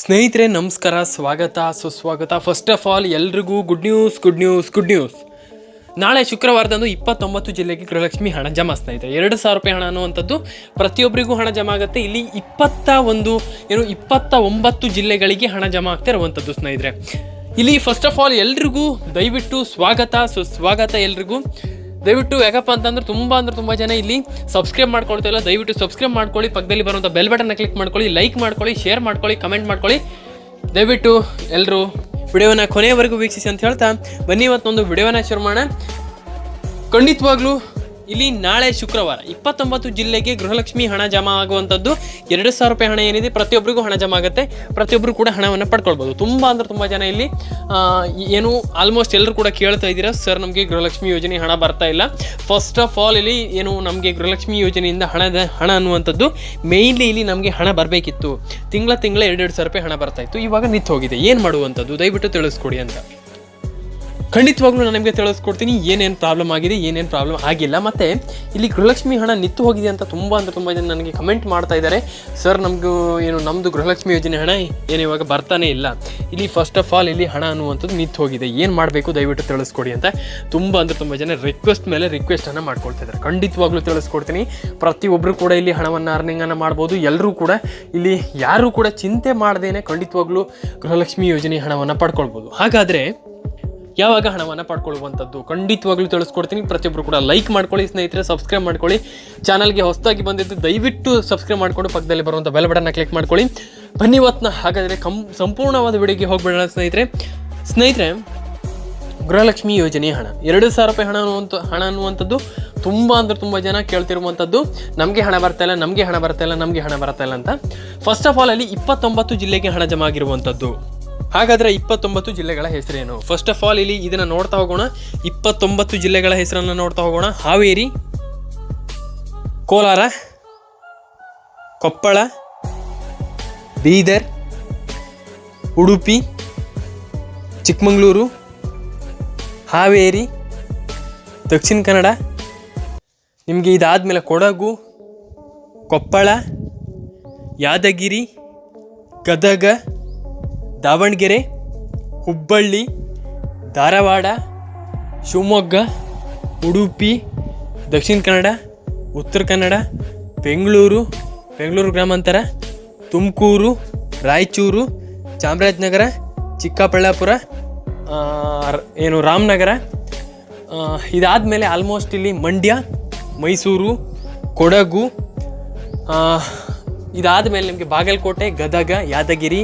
ಸ್ನೇಹಿತರೆ, ನಮಸ್ಕಾರ, ಸ್ವಾಗತ, ಸುಸ್ವಾಗತ. ಫಸ್ಟ್ ಆಫ್ ಆಲ್ ಎಲ್ರಿಗೂ good news good news good news ನಾಳೆ ಶುಕ್ರವಾರದಂದು ಇಪ್ಪತ್ತೊಂಬತ್ತು ಜಿಲ್ಲೆಗೆ ಗೃಹಲಕ್ಷ್ಮಿ ಹಣ ಜಮಾ, ಸ್ನೇಹಿತರೆ. ಎರಡು ಸಾವಿರ ರೂಪಾಯಿ ಹಣ ಅನ್ನುವಂಥದ್ದು ಪ್ರತಿಯೊಬ್ಬರಿಗೂ ಹಣ ಜಮಾ ಆಗುತ್ತೆ. ಇಲ್ಲಿ ಇಪ್ಪತ್ತ ಒಂದು, ಏನು, ಇಪ್ಪತ್ತ ಒಂಬತ್ತು ಜಿಲ್ಲೆಗಳಿಗೆ ಹಣ ಜಮಾ ಆಗ್ತಾ ಇರುವಂಥದ್ದು, ಸ್ನೇಹಿತರೆ. ಇಲ್ಲಿ ಫಸ್ಟ್ ಆಫ್ ಆಲ್ ಎಲ್ರಿಗೂ ದಯವಿಟ್ಟು ಸ್ವಾಗತ, ಸುಸ್ವಾಗತ ಎಲ್ರಿಗೂ. ದಯವಿಟ್ಟು ಯಾಕಪ್ಪ ಅಂತಂದ್ರೆ ತುಂಬ ಅಂದ್ರೆ ತುಂಬ ಜನ ಇಲ್ಲಿ ಸಬ್ಸ್ಕ್ರೈಬ್ ಮಾಡ್ಕೊಳ್ತಾ ಇಲ್ಲ. ದಯವಿಟ್ಟು ಸಬ್ಸ್ಕ್ರೈಬ್ ಮಾಡ್ಕೊಳ್ಳಿ, ಪಕ್ಕದಲ್ಲಿ ಬರುವಂಥ ಬೆಲ್ ಬಟನ್ನ ಕ್ಲಿಕ್ ಮಾಡ್ಕೊಳ್ಳಿ ಲೈಕ್ ಮಾಡ್ಕೊಳ್ಳಿ ಶೇರ್ ಮಾಡ್ಕೊಳ್ಳಿ ಕಮೆಂಟ್ ಮಾಡ್ಕೊಳ್ಳಿ. ದಯವಿಟ್ಟು ಎಲ್ಲರೂ ವಿಡಿಯೋನ ಕೊನೆಯವರೆಗೂ ವೀಕ್ಷಿಸಿ ಅಂತ ಹೇಳ್ತಾ, ಬನ್ನಿ ಇವತ್ತೊಂದು ವಿಡಿಯೋನ ಶುರು ಮಾಡೋಣ. ಖಂಡಿತವಾಗ್ಲೂ ಇಲ್ಲಿ ನಾಳೆ ಶುಕ್ರವಾರ ಇಪ್ಪತ್ತೊಂಬತ್ತು ಜಿಲ್ಲೆಗೆ ಗೃಹಲಕ್ಷ್ಮಿ ಹಣ ಜಮಾ ಆಗುವಂಥದ್ದು ಎರಡು ಸಾವಿರ ರೂಪಾಯಿ ಹಣ ಏನಿದೆ, ಪ್ರತಿಯೊಬ್ಬರಿಗೂ ಹಣ ಜಮಾ ಆಗುತ್ತೆ. ಪ್ರತಿಯೊಬ್ಬರು ಕೂಡ ಹಣವನ್ನು ಪಡ್ಕೊಳ್ಬೋದು. ತುಂಬ ಅಂದ್ರೆ ತುಂಬ ಜನ ಇಲ್ಲಿ ಏನು ಆಲ್ಮೋಸ್ಟ್ ಎಲ್ಲರೂ ಕೂಡ ಕೇಳ್ತಾ ಇದ್ದೀರಾ, ಸರ್, ನಮಗೆ ಗೃಹಲಕ್ಷ್ಮಿ ಯೋಜನೆ ಹಣ ಬರ್ತಾ ಇಲ್ಲ. ಫಸ್ಟ್ ಆಫ್ ಆಲ್ ಇಲ್ಲಿ ಏನು, ನಮಗೆ ಗೃಹಲಕ್ಷ್ಮಿ ಯೋಜನೆಯಿಂದ ಹಣದ, ಹಣ ಅನ್ನುವಂಥದ್ದು ಮೇಯ್ನ್ಲಿ ಇಲ್ಲಿ ನಮಗೆ ಹಣ ಬರಬೇಕಿತ್ತು. ತಿಂಗಳ ತಿಂಗಳ ಎರಡೆರಡು ಸಾವಿರ ರೂಪಾಯಿ ಹಣ ಬರ್ತಾ ಇತ್ತು. ಇವಾಗ ನಿಂತು ಹೋಗಿದೆ ಏನು ಮಾಡುವಂಥದ್ದು? ದಯವಿಟ್ಟು ತಿಳಿಸ್ಕೊಡಿ ಅಂತ. ಖಂಡಿತವಾಗ್ಲೂ ನಾನು ನಿಮಗೆ ತಿಳಿಸ್ಕೊಡ್ತೀನಿ, ಏನೇನು ಪ್ರಾಬ್ಲಮ್ ಆಗಿದೆ, ಏನೇನು ಪ್ರಾಬ್ಲಮ್ ಆಗಿಲ್ಲ. ಮತ್ತು ಇಲ್ಲಿ ಗೃಹಲಕ್ಷ್ಮಿ ಹಣ ನಿಂತು ಹೋಗಿದೆ ಅಂತ ತುಂಬ ಅಂದರೆ ತುಂಬ ಜನ ನನಗೆ ಕಮೆಂಟ್ ಮಾಡ್ತಾ ಇದ್ದಾರೆ. ಸರ್ ನಮಗೂ ಏನು ನಮ್ಮದು ಗೃಹಲಕ್ಷ್ಮಿ ಯೋಜನೆ ಹಣ ಏನು ಇವಾಗ ಬರ್ತಾನೆ ಇಲ್ಲ. ಇಲ್ಲಿ ಫಸ್ಟ್ ಆಫ್ ಆಲ್ ಇಲ್ಲಿ ಹಣ ಅನ್ನುವಂಥದ್ದು ನಿಂತು ಹೋಗಿದೆ. ಏನು ಮಾಡಬೇಕು? ದಯವಿಟ್ಟು ತಿಳಿಸ್ಕೊಡಿ ಅಂತ ತುಂಬ ಅಂದರೆ ತುಂಬ ಜನ ರಿಕ್ವೆಸ್ಟ್ ಮೇಲೆ ರಿಕ್ವೆಸ್ಟನ್ನು ಮಾಡ್ಕೊಳ್ತಾ ಇದ್ದಾರೆ. ಖಂಡಿತವಾಗ್ಲೂ ತಿಳಿಸ್ಕೊಡ್ತೀನಿ. ಪ್ರತಿಯೊಬ್ಬರು ಕೂಡ ಇಲ್ಲಿ ಹಣವನ್ನು ಅರ್ನಿಂಗನ್ನು ಮಾಡ್ಬೋದು. ಎಲ್ಲರೂ ಕೂಡ ಇಲ್ಲಿ ಯಾರೂ ಕೂಡ ಚಿಂತೆ ಮಾಡದೇನೆ ಖಂಡಿತವಾಗ್ಲೂ ಗೃಹಲಕ್ಷ್ಮಿ ಯೋಜನೆ ಹಣವನ್ನು ಪಡ್ಕೊಳ್ಬೋದು. ಹಾಗಾದರೆ ಯಾವಾಗ ಹಣವನ್ನು ಪಡ್ಕೊಳ್ಳುವಂಥದ್ದು? ಖಂಡಿತವಾಗ್ಲೂ ತಿಳಿಸ್ಕೊಡ್ತೀನಿ. ಪ್ರತಿಯೊಬ್ಬರು ಕೂಡ ಲೈಕ್ ಮಾಡ್ಕೊಳ್ಳಿ, ಸ್ನೇಹಿತರೆ ಸಬ್ಸ್ಕ್ರೈಬ್ ಮಾಡ್ಕೊಳ್ಳಿ. ಚಾನಲ್ಗೆ ಹೊಸದಾಗಿ ಬಂದಿದ್ದು ದಯವಿಟ್ಟು ಸಬ್ಸ್ಕ್ರೈಬ್ ಮಾಡಿಕೊಂಡು ಪಕ್ಕದಲ್ಲಿ ಬರುವಂಥ ಬೆಲ್ ಬಟನ್ನ ಕ್ಲಿಕ್ ಮಾಡ್ಕೊಳ್ಳಿ. ಬನ್ನಿ ಹಾಗಾದರೆ ಕಂ, ಸಂಪೂರ್ಣವಾದ ವಿಡಿಯೋಗೆ ಹೋಗ್ಬಿಡೋಣ ಸ್ನೇಹಿತರೆ. ಸ್ನೇಹಿತರೆ, ಗೃಹಲಕ್ಷ್ಮಿ ಯೋಜನೆ ಹಣ. ಎರಡು ಸಾವಿರ ರೂಪಾಯಿ ಹಣ ಅನ್ನುವಂಥ, ಹಣ ಅನ್ನುವಂಥದ್ದು ತುಂಬ ಅಂದ್ರೆ ತುಂಬ ಜನ ಕೇಳ್ತಿರುವಂಥದ್ದು. ನಮಗೆ ಹಣ ಬರ್ತಾ ಇಲ್ಲ, ನಮಗೆ ಹಣ ಬರ್ತಾ ಇಲ್ಲ, ನಮಗೆ ಹಣ ಬರ್ತಾ ಇಲ್ಲ ಅಂತ. ಫಸ್ಟ್ ಆಫ್ ಆಲ್ ಅಲ್ಲಿ ಇಪ್ಪತ್ತೊಂಬತ್ತು ಜಿಲ್ಲೆಗೆ ಹಣ ಜಮಾ ಆಗಿರುವಂಥದ್ದು. ಹಾಗಾದ್ರೆ ಇಪ್ಪತ್ತೊಂಬತ್ತು ಜಿಲ್ಲೆಗಳ ಹೆಸರೇನು? ಫಸ್ಟ್ ಆಫ್ ಆಲ್ ಇಲ್ಲಿ ಇದನ್ನ ನೋಡ್ತಾ ಹೋಗೋಣ. ಇಪ್ಪತ್ತೊಂಬತ್ತು ಜಿಲ್ಲೆಗಳ ಹೆಸರನ್ನು ನೋಡ್ತಾ ಹೋಗೋಣ. ಹಾವೇರಿ, ಕೋಲಾರ, ಕೊಪ್ಪಳ, ಬೀದರ್, ಉಡುಪಿ, ಚಿಕ್ಕಮಗಳೂರು, ಹಾವೇರಿ, ದಕ್ಷಿಣ ಕನ್ನಡ. ನಿಮಗೆ ಇದಾದ ಮೇಲೆ ಕೊಡಗು, ಕೊಪ್ಪಳ, ಯಾದಗಿರಿ, ಗದಗ ದಾವಣಗೆರೆ, ಹುಬ್ಬಳ್ಳಿ, ಧಾರವಾಡ, ಶಿವಮೊಗ್ಗ, ಉಡುಪಿ, ದಕ್ಷಿಣ ಕನ್ನಡ, ಉತ್ತರ ಕನ್ನಡ, ಬೆಂಗಳೂರು ಬೆಂಗಳೂರು ಗ್ರಾಮಾಂತರ, ತುಮಕೂರು, ರಾಯಚೂರು, ಚಾಮರಾಜನಗರ, ಚಿಕ್ಕಬಳ್ಳಾಪುರ ಏನು ರಾಮನಗರ ಇದಾದಮೇಲೆ ಆಲ್ಮೋಸ್ಟ್ ಇಲ್ಲಿ ಮಂಡ್ಯ, ಮೈಸೂರು, ಕೊಡಗು ಇದಾದ ಮೇಲೆ ನಿಮಗೆ ಬಾಗಲಕೋಟೆ, ಗದಗ, ಯಾದಗಿರಿ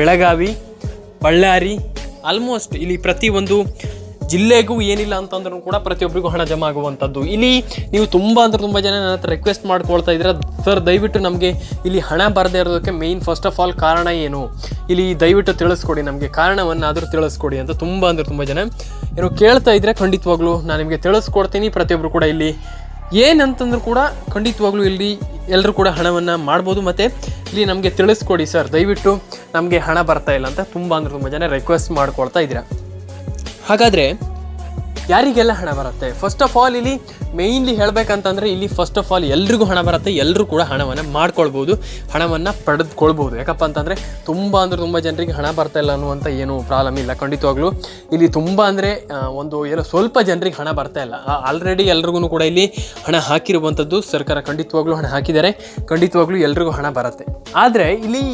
ಬೆಳಗಾವಿ, ಬಳ್ಳಾರಿ ಆಲ್ಮೋಸ್ಟ್ ಇಲ್ಲಿ ಪ್ರತಿಯೊಂದು ಜಿಲ್ಲೆಗೂ ಏನಿಲ್ಲ ಅಂತಂದ್ರೂ ಕೂಡ ಪ್ರತಿಯೊಬ್ಬರಿಗೂ ಹಣ ಜಮಾ ಆಗುವಂಥದ್ದು. ಇಲ್ಲಿ ನೀವು ತುಂಬ ಅಂದ್ರೆ ತುಂಬ ಜನ ನನ್ನ ಹತ್ರ ರಿಕ್ವೆಸ್ಟ್ ಮಾಡ್ಕೊಳ್ತಾ ಇದ್ದೀರಾ. ಸರ್ ದಯವಿಟ್ಟು ನಮಗೆ ಇಲ್ಲಿ ಹಣ ಬರದೇ ಇರೋದಕ್ಕೆ ಮೇಯ್ನ್ ಫಸ್ಟ್ ಆಫ್ ಆಲ್ ಕಾರಣ ಏನು? ಇಲ್ಲಿ ದಯವಿಟ್ಟು ತಿಳಿಸ್ಕೊಡಿ ನಮಗೆ. ಕಾರಣವನ್ನಾದರೂ ತಿಳಿಸ್ಕೊಡಿ ಅಂತ ತುಂಬ ಅಂದ್ರೆ ತುಂಬ ಜನ ಏನೋ ಕೇಳ್ತಾ ಇದ್ದರೆ ಖಂಡಿತವಾಗ್ಲೂ ನಾನು ನಿಮಗೆ ತಿಳಿಸ್ಕೊಡ್ತೀನಿ. ಪ್ರತಿಯೊಬ್ಬರು ಕೂಡ ಇಲ್ಲಿ ಏನಂತಂದ್ರೂ ಕೂಡ ಖಂಡಿತವಾಗ್ಲೂ ಇಲ್ಲಿ ಎಲ್ಲರೂ ಕೂಡ ಹಣವನ್ನು ಮಾಡ್ಬೋದು. ಮತ್ತು ಇಲ್ಲಿ ನಮಗೆ ತಿಳಿಸ್ಕೊಡಿ ಸರ್, ದಯವಿಟ್ಟು ನಮಗೆ ಹಣ ಬರ್ತಾ ಇಲ್ಲ ಅಂತ ತುಂಬ ಅಂದ್ರೆ ತುಂಬ ಜನ ರಿಕ್ವೆಸ್ಟ್ ಮಾಡ್ಕೊಳ್ತಾ ಇದ್ದೀರ. ಹಾಗಾದರೆ ಯಾರಿಗೆಲ್ಲ ಹಣ ಬರುತ್ತೆ? ಫಸ್ಟ್ ಆಫ್ ಆಲ್ ಇಲ್ಲಿ ಮೇಯ್ನ್ಲಿ ಹೇಳಬೇಕಂತಂದರೆ ಇಲ್ಲಿ ಫಸ್ಟ್ ಆಫ್ ಆಲ್ ಎಲ್ರಿಗೂ ಹಣ ಬರುತ್ತೆ ಎಲ್ಲರೂ ಕೂಡ ಹಣವನ್ನು ಮಾಡ್ಕೊಳ್ಬೋದು, ಹಣವನ್ನು ಪಡೆದುಕೊಳ್ಬೋದು. ಯಾಕಪ್ಪ ಅಂತಂದರೆ ತುಂಬ ಅಂದರೆ ತುಂಬ ಜನರಿಗೆ ಹಣ ಬರ್ತಾ ಇಲ್ಲ ಅನ್ನುವಂಥ ಏನು ಪ್ರಾಬ್ಲಮ್ ಇಲ್ಲ. ಖಂಡಿತವಾಗ್ಲೂ ಇಲ್ಲಿ ತುಂಬ ಅಂದರೆ ಒಂದು ಏನೋ ಸ್ವಲ್ಪ ಜನರಿಗೆ ಹಣ ಬರ್ತಾ ಇಲ್ಲ. ಆಲ್ರೆಡಿ ಎಲ್ರಿಗೂ ಕೂಡ ಇಲ್ಲಿ ಹಣ ಹಾಕಿರುವಂಥದ್ದು ಸರ್ಕಾರ ಖಂಡಿತವಾಗ್ಲೂ ಹಣ ಹಾಕಿದ್ದಾರೆ. ಖಂಡಿತವಾಗ್ಲೂ ಎಲ್ರಿಗೂ ಹಣ ಬರುತ್ತೆ. ಆದರೆ ಇಲ್ಲಿ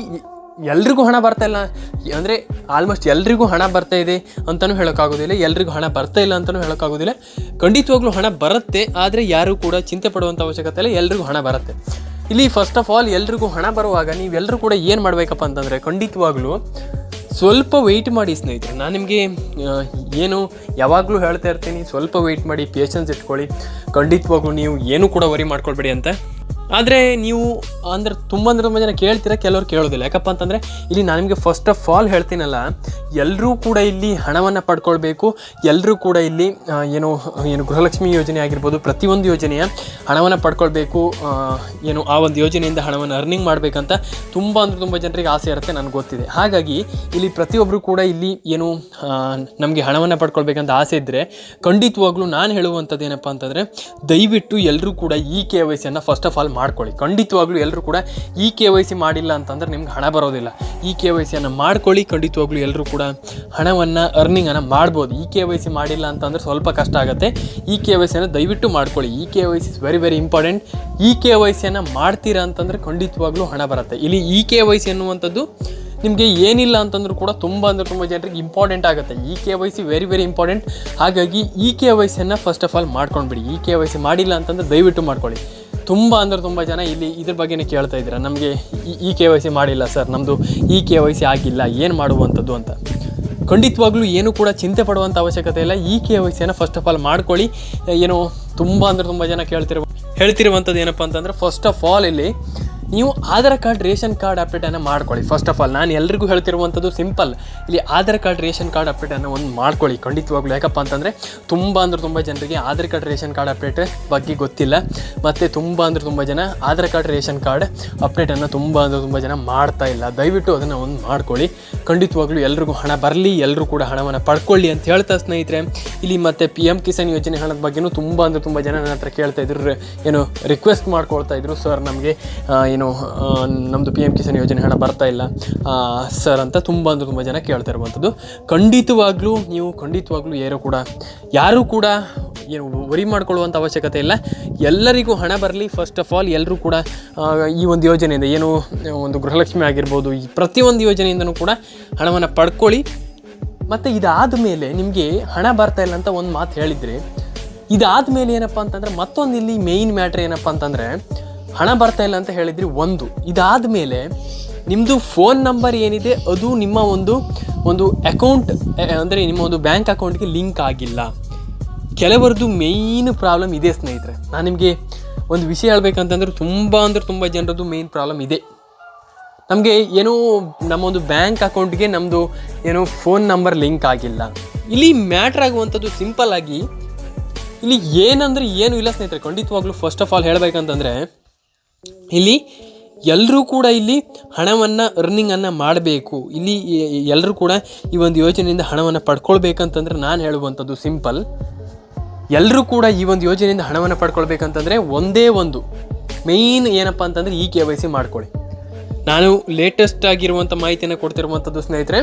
ಎಲ್ರಿಗೂ ಹಣ ಬರ್ತಾ ಇಲ್ಲ. ಅಂದರೆ ಆಲ್ಮೋಸ್ಟ್ ಎಲ್ರಿಗೂ ಹಣ ಬರ್ತಾ ಇದೆ ಅಂತಲೂ ಹೇಳೋಕ್ಕಾಗೋದಿಲ್ಲ, ಎಲ್ರಿಗೂ ಹಣ ಬರ್ತಾ ಇಲ್ಲ ಅಂತಲೂ ಹೇಳೋಕ್ಕಾಗೋದಿಲ್ಲ. ಖಂಡಿತವಾಗ್ಲೂ ಹಣ ಬರುತ್ತೆ, ಆದರೆ ಯಾರೂ ಕೂಡ ಚಿಂತೆ ಪಡುವಂಥ ಅವಶ್ಯಕತೆ ಇಲ್ಲ, ಎಲ್ರಿಗೂ ಹಣ ಬರುತ್ತೆ. ಇಲ್ಲಿ ಫಸ್ಟ್ ಆಫ್ ಆಲ್ ಎಲ್ರಿಗೂ ಹಣ ಬರುವಾಗ ನೀವೆಲ್ಲರೂ ಕೂಡ ಏನು ಮಾಡಬೇಕಪ್ಪ ಅಂತಂದರೆ ಖಂಡಿತವಾಗ್ಲೂ ಸ್ವಲ್ಪ ವೆಯ್ಟ್ ಮಾಡಿ ಸ್ನೇಹಿತರೆ. ನಾನು ನಿಮಗೆ ಏನು ಯಾವಾಗಲೂ ಹೇಳ್ತಾ ಇರ್ತೀನಿ, ಸ್ವಲ್ಪ ವೆಯ್ಟ್ ಮಾಡಿ ಪೇಷನ್ಸ್ ಇಟ್ಕೊಳ್ಳಿ. ಖಂಡಿತವಾಗ್ಲೂ ನೀವು ಏನೂ ಕೂಡ ವರಿ ಮಾಡ್ಕೊಳ್ಬೇಡಿ ಅಂತ. ಆದರೆ ನೀವು, ಅಂದರೆ ತುಂಬ ಅಂದ್ರೆ ತುಂಬ ಜನ ಕೇಳ್ತೀರ, ಕೆಲವರು ಕೇಳೋದಿಲ್ಲ. ಯಾಕಪ್ಪ ಅಂತಂದರೆ, ಇಲ್ಲಿ ನಾನು ನಿಮಗೆ ಫಸ್ಟ್ ಆಫ್ ಆಲ್ ಹೇಳ್ತೀನಲ್ಲ ಎಲ್ಲರೂ ಕೂಡ ಇಲ್ಲಿ ಹಣವನ್ನು ಪಡ್ಕೊಳ್ಬೇಕು ಎಲ್ಲರೂ ಕೂಡ ಇಲ್ಲಿ ಏನು ಏನು ಗೃಹಲಕ್ಷ್ಮಿ ಯೋಜನೆ ಆಗಿರ್ಬೋದು, ಪ್ರತಿಯೊಂದು ಯೋಜನೆಯ ಹಣವನ್ನು ಪಡ್ಕೊಳ್ಬೇಕು ಏನು, ಆ ಒಂದು ಯೋಜನೆಯಿಂದ ಹಣವನ್ನು ಅರ್ನಿಂಗ್ ಮಾಡಬೇಕಂತ ತುಂಬ ಅಂದರೆ ತುಂಬ ಜನರಿಗೆ ಆಸೆ ಇರುತ್ತೆ, ನನಗೆ ಗೊತ್ತಿದೆ. ಹಾಗಾಗಿ, ಇಲ್ಲಿ ಪ್ರತಿಯೊಬ್ಬರು ಕೂಡ ಇಲ್ಲಿ ಏನು ನಮಗೆ ಹಣವನ್ನು ಪಡ್ಕೊಳ್ಬೇಕಂತ ಆಸೆ ಇದ್ದರೆ ಖಂಡಿತವಾಗ್ಲೂ ನಾನು ಹೇಳುವಂಥದ್ದು ಏನಪ್ಪ ಅಂತಂದರೆ, ದಯವಿಟ್ಟು ಎಲ್ಲರೂ ಕೂಡ ಈ ಕೆ ವೈ ಸಿಯನ್ನು ಫಸ್ಟ್ ಆಫ್ ಆಲ್ ಮಾಡ್ಕೊಳ್ಳಿ ಖಂಡಿತವಾಗ್ಲೂ ಎಲ್ಲರೂ ಕೂಡ ಈ ಕೆ ವೈ ಸಿ ಮಾಡಿಲ್ಲ ಅಂತಂದ್ರೆ ನಿಮ್ಗೆ ಹಣ ಬರೋದಿಲ್ಲ ಈ ಕೆ ವೈ ಸಿಯನ್ನು ಮಾಡ್ಕೊಳ್ಳಿ ಖಂಡಿತವಾಗ್ಲೂ ಎಲ್ಲರೂ ಕೂಡ ಹಣವನ್ನು ಅರ್ನಿಂಗನ್ನು ಮಾಡ್ಬೋದು ಈ ಕೆ ವೈ ಸಿ ಮಾಡಿಲ್ಲ ಅಂತಂದ್ರೆ ಸ್ವಲ್ಪ ಕಷ್ಟ ಆಗುತ್ತೆ ಈ ಕೆ ವೈ ಸಿಯನ್ನು ದಯವಿಟ್ಟು ಮಾಡ್ಕೊಳ್ಳಿ ಈ K Y C is very very important ಈ ಕೆ ವೈ ಸಿಯನ್ನು ಮಾಡ್ತೀರಾ ಅಂತಂದರೆ ಖಂಡಿತವಾಗ್ಲೂ ಹಣ ಬರುತ್ತೆ ಇಲ್ಲಿ ಈ ಕೆ ವೈ ಸಿ ಅನ್ನುವಂಥದ್ದು ನಿಮಗೆ ಏನಿಲ್ಲ ಅಂತಂದ್ರೂ ಕೂಡ ತುಂಬ ಅಂದರೆ ತುಂಬ ಜನರಿಗೆ ಇಂಪಾರ್ಟೆಂಟ್ ಆಗುತ್ತೆ ಈ K Y C very very important ಹಾಗಾಗಿ ಈ ಕೆ ವೈ ಸಿಯನ್ನು ಫಸ್ಟ್ ಆಫ್ ಆಲ್ ಮಾಡ್ಕೊಂಡ್ಬಿಡಿ ಈ ಕೆ ವೈ ಸಿ ಮಾಡಿಲ್ಲ ಅಂತಂದ್ರೆ ದಯವಿಟ್ಟು ಮಾಡ್ಕೊಳ್ಳಿ ತುಂಬ ಅಂದರೆ ತುಂಬ ಜನ ಇಲ್ಲಿ ಇದ್ರ ಬಗ್ಗೆನೇ ಕೇಳ್ತಾ ಇದ್ದೀರಾ? ನಮಗೆ ಈ ಕೆ ವೈ ಸಿ ಮಾಡಿಲ್ಲ ಸರ್ ನಮ್ಮದು ಈ ಕೆ ವೈ ಸಿ ಆಗಿಲ್ಲ, ಏನು ಮಾಡುವಂಥದ್ದು ಅಂತ. ಖಂಡಿತವಾಗ್ಲೂ ಏನು ಕೂಡ ಚಿಂತೆ ಪಡುವಂಥ ಅವಶ್ಯಕತೆ ಇಲ್ಲ. ಈ ಕೆ ವೈ ಸಿಯನ್ನು ಫಸ್ಟ್ ಆಫ್ ಆಲ್ ಮಾಡ್ಕೊಳ್ಳಿ. ಏನು ತುಂಬ ಅಂದರೆ ತುಂಬ ಜನ ಕೇಳ್ತಿರ್ಬೋದು ಹೇಳ್ತಿರುವಂಥದ್ದು ಏನಪ್ಪ ಅಂತಂದರೆ ಫಸ್ಟ್ ಆಫ್ ಆಲ್ ಇಲ್ಲಿ ನೀವು ಆಧಾರ್ ಕಾರ್ಡ್, ರೇಷನ್ ಕಾರ್ಡ್ ಅಪ್ಡೇಟನ್ನು ಮಾಡ್ಕೊಳ್ಳಿ. ಫಸ್ಟ್ ಆಫ್ ಆಲ್ ನಾನು ಎಲ್ರಿಗೂ ಹೇಳ್ತಿರುವಂಥದ್ದು ಸಿಂಪಲ್ ಇಲ್ಲಿ ಆಧಾರ್ ಕಾರ್ಡ್, ರೇಷನ್ ಕಾರ್ಡ್ ಅಪ್ಡೇಟನ್ನು ಒಂದು ಮಾಡ್ಕೊಳ್ಳಿ. ಖಂಡಿತವಾಗ್ಲೂ, ಯಾಕಪ್ಪ ಅಂತಂದರೆ ತುಂಬ ಅಂದ್ರೆ ತುಂಬ ಜನರಿಗೆ Aadhaar card, ration card update ಬಗ್ಗೆ ಗೊತ್ತಿಲ್ಲ. ಮತ್ತು ತುಂಬ ಅಂದ್ರೆ ತುಂಬ ಜನ ಆಧಾರ್ ಕಾರ್ಡ್, ರೇಷನ್ ಕಾರ್ಡ್ ಅಪ್ಡೇಟನ್ನು ತುಂಬ ಅಂದರೆ ತುಂಬ ಜನ ಮಾಡ್ತಾ ಇಲ್ಲ. ದಯವಿಟ್ಟು ಅದನ್ನು ಒಂದು ಮಾಡ್ಕೊಳ್ಳಿ. ಖಂಡಿತವಾಗ್ಲೂ, ಎಲ್ರಿಗೂ ಹಣ ಬರಲಿ ಎಲ್ಲರೂ ಕೂಡ ಹಣವನ್ನು ಪಡ್ಕೊಳ್ಳಿ ಅಂತ ಹೇಳ್ತಾ ಸ್ನೇಹಿತರೆ. ಇಲ್ಲಿ ಮತ್ತು ಪಿ ಎಂ ಕಿಸಾನ್ ಯೋಜನೆ ಹಣದ ಬಗ್ಗೆನೂ ತುಂಬ ಅಂದರೆ ತುಂಬ ಜನ ನನ್ನ ಹತ್ರ ಕೇಳ್ತಾ ಇದ್ರು. ಏನು ರಿಕ್ವೆಸ್ಟ್ ಮಾಡ್ಕೊಳ್ತಾ ಇದ್ರು ಸರ್ ನಮಗೆ. ಏನು ನಮ್ಮದು ಪಿ ಎಂ ಕಿಸಾನ್ ಯೋಜನೆ ಹಣ ಬರ್ತಾ ಇಲ್ಲ. ಸರ್ ಅಂತ ತುಂಬ ಅಂದರೆ ತುಂಬ ಜನ ಕೇಳ್ತಾ ಇರುವಂಥದ್ದು ಖಂಡಿತವಾಗ್ಲೂ, ನೀವು ಖಂಡಿತವಾಗ್ಲೂ ಯಾರು ಕೂಡ, ಯಾರೂ ಕೂಡ ಏನು ವರಿ ಮಾಡ್ಕೊಳ್ಳುವಂಥ ಅವಶ್ಯಕತೆ ಇಲ್ಲ. ಎಲ್ಲರಿಗೂ ಹಣ ಬರಲಿ ಫಸ್ಟ್ ಆಫ್ ಆಲ್ ಎಲ್ಲರೂ ಕೂಡ ಈ ಒಂದು ಯೋಜನೆಯಿಂದ ಏನು, ಒಂದು ಗೃಹಲಕ್ಷ್ಮಿ ಆಗಿರ್ಬೋದು, ಈ ಪ್ರತಿಯೊಂದು ಯೋಜನೆಯಿಂದನೂ ಕೂಡ ಹಣವನ್ನು ಪಡ್ಕೊಳ್ಳಿ. ಮತ್ತು ಇದಾದ ಮೇಲೆ ನಿಮಗೆ ಹಣ ಬರ್ತಾ ಇಲ್ಲ ಅಂತ ಒಂದು ಮಾತು ಹೇಳಿದರೆ, ಇದಾದ ಮೇಲೆ ಏನಪ್ಪ ಅಂತಂದರೆ ಮತ್ತೊಂದು ಇಲ್ಲಿ ಮೇಯ್ನ್ ಮ್ಯಾಟ್ರ್ ಏನಪ್ಪ ಅಂತಂದರೆ ಹಣ ಬರ್ತಾ ಇಲ್ಲ ಅಂತ ಹೇಳಿದ್ರಿ ಒಂದು. ಇದಾದ ಮೇಲೆ ನಿಮ್ಮದು ಫೋನ್ ನಂಬರ್ ಏನಿದೆ, ಅದು ನಿಮ್ಮ ಒಂದು ಒಂದು ಅಕೌಂಟ್ ಅಂದರೆ ನಿಮ್ಮ ಒಂದು ಬ್ಯಾಂಕ್ ಅಕೌಂಟ್ಗೆ ಲಿಂಕ್ ಆಗಿಲ್ಲ. ಕೆಲವರದ್ದು ಮೇಯ್ನ್ ಪ್ರಾಬ್ಲಮ್ ಇದೆ ಸ್ನೇಹಿತರೆ. ನಾನು ನಿಮಗೆ ಒಂದು ವಿಷಯ ಹೇಳ್ಬೇಕಂತಂದ್ರೆ ತುಂಬ ಅಂದ್ರೆ ತುಂಬ ಜನರದ್ದು ಮೇಯ್ನ್ ಪ್ರಾಬ್ಲಮ್ ಇದೆ. ನಮಗೆ ಏನೋ ನಮ್ಮ ಒಂದು ಬ್ಯಾಂಕ್ ಅಕೌಂಟ್ಗೆ ನಮ್ಮದು ಏನೋ ಫೋನ್ ನಂಬರ್ ಲಿಂಕ್ ಆಗಿಲ್ಲ. ಇಲ್ಲಿ ಮ್ಯಾಟ್ರ್ ಆಗುವಂಥದ್ದು ಸಿಂಪಲ್ ಆಗಿ ಇಲ್ಲಿ ಏನಂದ್ರೆ ಏನು ಇಲ್ಲ ಸ್ನೇಹಿತರೆ. ಖಂಡಿತವಾಗ್ಲೂ ಫಸ್ಟ್ ಆಫ್ ಆಲ್ ಹೇಳ್ಬೇಕಂತಂದರೆ ಇಲ್ಲಿ ಎಲ್ಲರೂ ಕೂಡ ಇಲ್ಲಿ ಹಣವನ್ನು ಅರ್ನಿಂಗನ್ನು ಮಾಡಬೇಕು. ಇಲ್ಲಿ ಎಲ್ಲರೂ ಕೂಡ ಈ ಒಂದು ಯೋಜನೆಯಿಂದ ಹಣವನ್ನು ಪಡ್ಕೊಳ್ಬೇಕಂತಂದ್ರೆ ನಾನು ಹೇಳುವಂಥದ್ದು ಸಿಂಪಲ್. ಎಲ್ಲರೂ ಕೂಡ ಈ ಒಂದು ಯೋಜನೆಯಿಂದ ಹಣವನ್ನು ಪಡ್ಕೊಳ್ಬೇಕಂತಂದರೆ ಒಂದೇ ಒಂದು. ಮೇಯ್ನ್ ಏನಪ್ಪ ಅಂತಂದರೆ ಈ ಕೆ ವೈ ಸಿ ಮಾಡ್ಕೊಳ್ಳಿ. ನಾನು ಲೇಟೆಸ್ಟ್ ಆಗಿರುವಂಥ ಮಾಹಿತಿಯನ್ನು ಕೊಡ್ತಿರುವಂಥದ್ದು ಸ್ನೇಹಿತರೆ,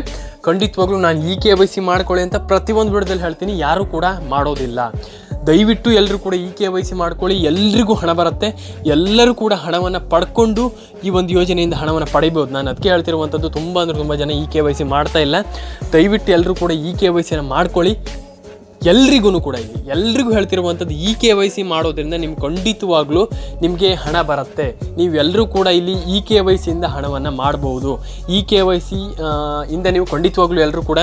ಖಂಡಿತವಾಗ್ಲೂ ನಾನು ಈ ಕೆ ವೈ ಸಿ ಮಾಡ್ಕೊಳ್ಳಿ ಅಂತ ಪ್ರತಿಯೊಂದು ವಿಡಿಯೋದಲ್ಲಿ ಹೇಳ್ತೀನಿ, ಯಾರೂ ಕೂಡ ಮಾಡೋದಿಲ್ಲ. ದಯವಿಟ್ಟು ಎಲ್ಲರೂ ಕೂಡ ಇ ಕೆ ವೈ ಸಿ ಮಾಡ್ಕೊಳ್ಳಿ. ಎಲ್ರಿಗೂ ಹಣ ಬರುತ್ತೆ. ಎಲ್ಲರೂ ಕೂಡ ಹಣವನ್ನು ಪಡ್ಕೊಂಡು ಈ ಒಂದು ಯೋಜನೆಯಿಂದ ಹಣವನ್ನು ಪಡಿಬೋದು. ನಾನು ಅದಕ್ಕೆ ಹೇಳ್ತಿರುವಂಥದ್ದು ತುಂಬ ಅಂದರೆ ತುಂಬ ಜನ ಇ ಕೆ ವೈ ಸಿ ಮಾಡ್ತಾ ಇಲ್ಲ. ದಯವಿಟ್ಟು ಎಲ್ಲರೂ ಕೂಡ ಇ ಕೆ ವೈ ಸಿಯನ್ನು ಮಾಡ್ಕೊಳ್ಳಿ. ಎಲ್ರಿಗೂ ಕೂಡ ಇಲ್ಲಿ. ಎಲ್ರಿಗೂ ಹೇಳ್ತಿರುವಂಥದ್ದು ಇ ಕೆ ವೈ ಸಿ ಮಾಡೋದ್ರಿಂದ ನಿಮ್ಗೆ ಖಂಡಿತವಾಗ್ಲೂ ನಿಮಗೆ ಹಣ ಬರುತ್ತೆ. ನೀವೆಲ್ಲರೂ ಕೂಡ ಇಲ್ಲಿ ಇ ಕೆ ವೈ ಸಿಯಿಂದ ಹಣವನ್ನು ಮಾಡ್ಬೋದು. ಇ ಕೆ ವೈ ಸಿ ಇಂದ ನೀವು ಖಂಡಿತವಾಗ್ಲೂ ಎಲ್ಲರೂ ಕೂಡ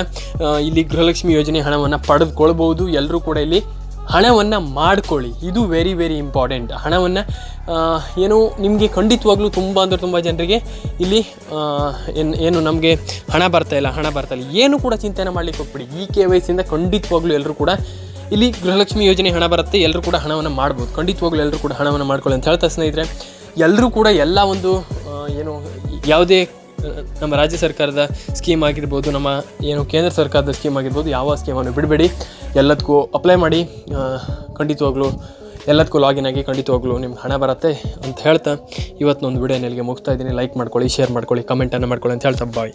ಇಲ್ಲಿ ಗೃಹಲಕ್ಷ್ಮಿ ಯೋಜನೆ ಹಣವನ್ನು ಪಡೆದುಕೊಳ್ಬೋದು. ಎಲ್ಲರೂ ಕೂಡ ಇಲ್ಲಿ ಹಣವನ್ನು ಮಾಡ್ಕೊಳ್ಳಿ. ಇದು ವೆರಿ ವೆರಿ ಇಂಪಾರ್ಟೆಂಟ್ ಹಣವನ್ನು ಏನು ನಿಮಗೆ ಖಂಡಿತವಾಗ್ಲೂ ತುಂಬ ಅಂದರೆ ತುಂಬ ಜನರಿಗೆ ಇಲ್ಲಿ ಏನು ಏನು ನಮಗೆ ಹಣ ಬರ್ತಾ ಇಲ್ಲ, ಹಣ ಬರ್ತಾ ಇಲ್ಲ. ಏನು ಕೂಡ ಚಿಂತನೆ ಮಾಡ್ಲಿಕ್ಕೆ ಹೋಗ್ಬಿಡಿ. ಈ ಕೆ ವೈ ಸಿಯಿಂದ ಖಂಡಿತವಾಗ್ಲೂ ಎಲ್ಲರೂ ಕೂಡ ಇಲ್ಲಿ ಗೃಹಲಕ್ಷ್ಮಿ ಯೋಜನೆ ಹಣ ಬರುತ್ತೆ ಎಲ್ಲರೂ ಕೂಡ ಹಣವನ್ನು ಮಾಡ್ಬೋದು. ಖಂಡಿತವಾಗ್ಲೂ ಎಲ್ಲರೂ ಕೂಡ ಹಣವನ್ನು ಮಾಡ್ಕೊಳ್ಳಿ ಅಂತ ಹೇಳ್ತಾ ಸ್ನೇಹಿತರೆ ಎಲ್ಲರೂ ಕೂಡ ಎಲ್ಲ ಒಂದು ಏನು, ಯಾವುದೇ ನಮ್ಮ ರಾಜ್ಯ ಸರ್ಕಾರದ ಸ್ಕೀಮ್ ಆಗಿರ್ಬೋದು, ನಮ್ಮ ಏನು ಕೇಂದ್ರ ಸರ್ಕಾರದ ಸ್ಕೀಮ್ ಆಗಿರ್ಬೋದು, ಯಾವ ಸ್ಕೀಮನ್ನು ಬಿಡಬೇಡಿ. ಎಲ್ಲದಕ್ಕೂ ಅಪ್ಲೈ ಮಾಡಿ ಖಂಡಿತವಾಗ್ಲು ಎಲ್ಲದಕ್ಕೂ ಲಾಗಿನ್ ಆಗಿ ಖಂಡಿತವಾಗ್ಲೂ ನಿಮ್ಗೆ ಹಣ ಬರುತ್ತೆ ಅಂತ ಹೇಳ್ತಾ ಇವತ್ತಿನೊಂದು ವಿಡಿಯೋ ನಿಲ್ಗೆ ಮುಗಿಸ್ತಾ ಇದ್ದೀನಿ. ಲೈಕ್ ಮಾಡ್ಕೊಳ್ಳಿ ಶೇರ್ ಮಾಡ್ಕೊಳ್ಳಿ ಕಮೆಂಟನ್ನು ಮಾಡ್ಕೊಳ್ಳಿ ಅಂತ ಹೇಳ್ತಾ ಬಾಯ್